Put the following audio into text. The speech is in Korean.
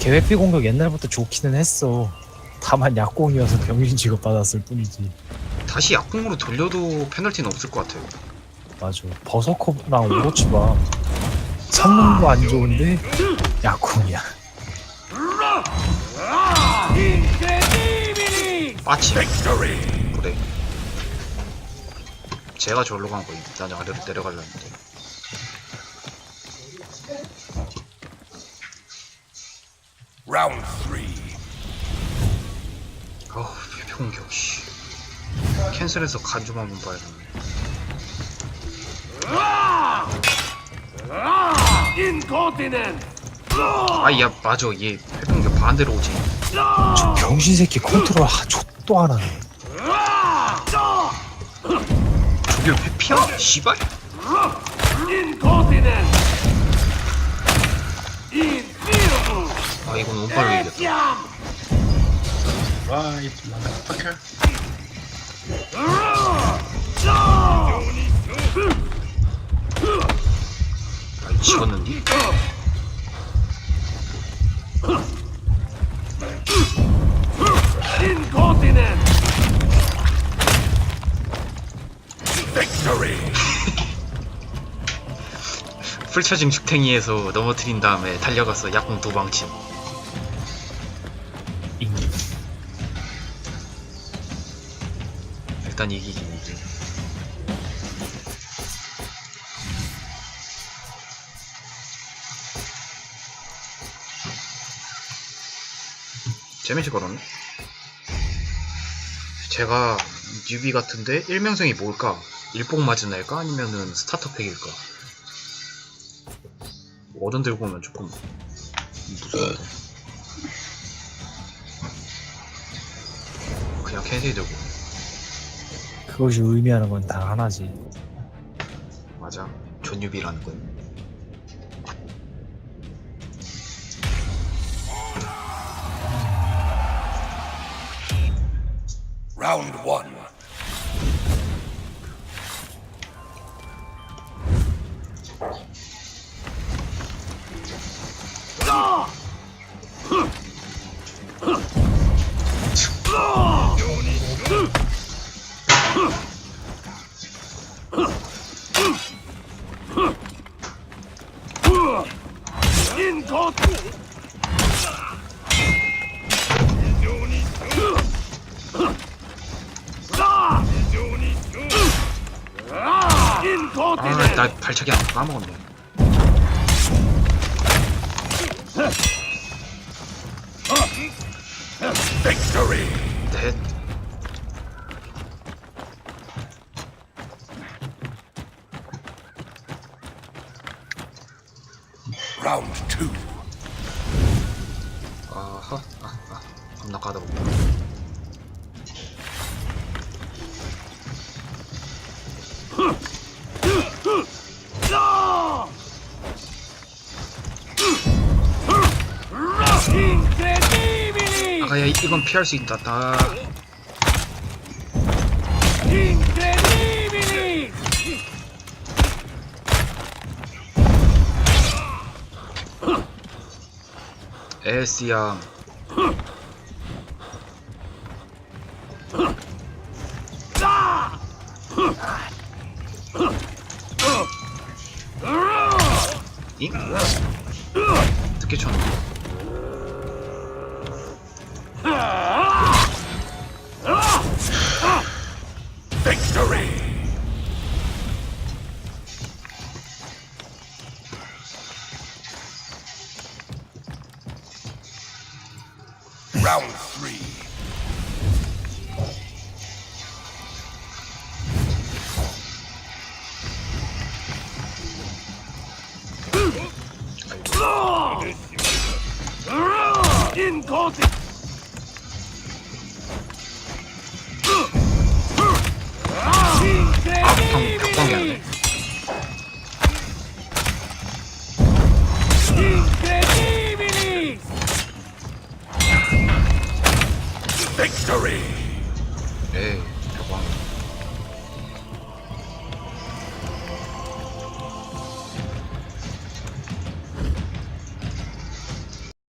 계획비 공격 옛날부터 좋기는 했어. 다만 약공이어서 병신 취급 받았을 뿐이지. 다시 약공으로 돌려도 페널티는 없을 것 같아요. 맞아. 버서커랑 오로치 봐. 성능도 안 좋은데 약공이야. 빠치. 그래. 제가 저기로 간 거임. 난 아래로 내려가려는데. Round three. 아우, 페페 공격, 씨. 캔슬해서 간좀 한번 봐야겠네. Incontinent. 아, 야, 맞아. 얘 공격 반대로 오지. 저 병신 새끼 컨트롤 하, 족도 안 하네. 저게 페피야? 씨발? Incontinent. 이건 운빨로 이겼다. Right, motherfucker. 아. Victory. 풀차징 죽탱이에서 넘어뜨린 다음에 달려가서 약공 두 방침. 일단 이기긴 이기. 재밌을 거라네. 제가 뉴비 같은데 일명성이 뭘까? 일복 맞은 애일까? 아니면은 스타터팩일까? 워든 들고 오면 조금 무서운데. 그냥 캔슬 들고. 그것이 의미하는 건 다 하나지. 맞아. 존유비라는 건. Round one. 나 발차기 안 까먹었네. Round two. 아하. 아, 아. 겁나 까다롭다. 야 이- 이건 피할 수 있다. 다. 에스야. 잉? 늦게 쳤네. Victory! Round three. Incredibilis! Victory!